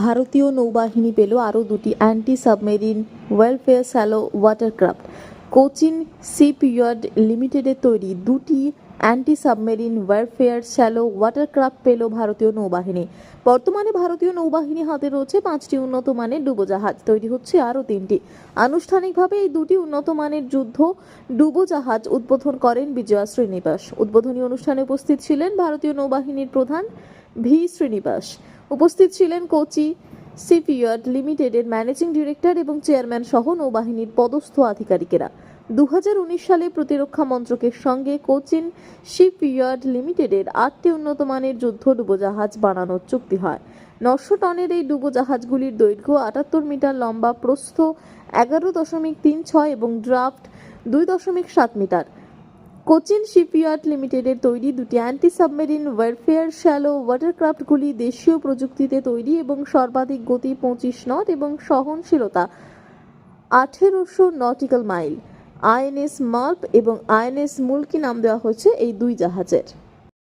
ভারতীয় নৌবাহিনী পেল আরও দুটি anti submarine warfare shallow watercraft Cochin shipyard লিমিটেডের তৈরি দুটি anti submarine warfare shallow watercraft পেল ভারতীয় নৌবাহিনী। বর্তমানে ভারতীয় নৌবাহিনী হাতে রয়েছে পাঁচটি উন্নত মানের ডুবোজাহাজ, তৈরি হচ্ছে আরও তিনটি। আনুষ্ঠানিকভাবে এই দুটি উন্নত মানের যুদ্ধ ডুবোজাহাজ উদ্বোধন করেন বিজয়া শ্রীনিবাস উদ্বোধনী অনুষ্ঠানে উপস্থিত ছিলেন ভারতীয় নৌবাহিনীর প্রধান ভি শ্রীনিবাস। উপস্থিত ছিলেন কোচি সিপিয়ার্ড লিমিটেডের ম্যানেজিং ডিরেক্টর এবং চেয়ারম্যান সহ নৌবাহিনীর পদস্থ আধিকারিকেরা। দুহাজার উনিশ সালে প্রতিরক্ষা মন্ত্রকের সঙ্গে কোচিন শিপইয়ার্ড লিমিটেডের আটটি উন্নত মানের যুদ্ধ ডুবোজাহাজ বানানোর চুক্তি হয়। নশো টনের এই ডুবোজাহাজগুলির দৈর্ঘ্য আটাত্তর মিটার লম্বা, প্রস্থ এগারো দশমিক তিন ছয় এবং ড্রাফট দুই দশমিক সাত মিটার। কোচিন শিপইয়ার্ড লিমিটেডের তৈরি দুটি অ্যান্টি সাবমেরিন ওয়ারফেয়ার শ্যালো ওয়াটারক্রাফটগুলি দেশীয় প্রযুক্তিতে তৈরি এবং সর্বাধিক গতি পঁচিশ নট এবং সহনশীলতা আঠেরোশো নটিক্যাল মাইল আইএনএস মাল্প এবং আইএনএস মুলকি নাম দেওয়া হয়েছে এই দুই জাহাজের।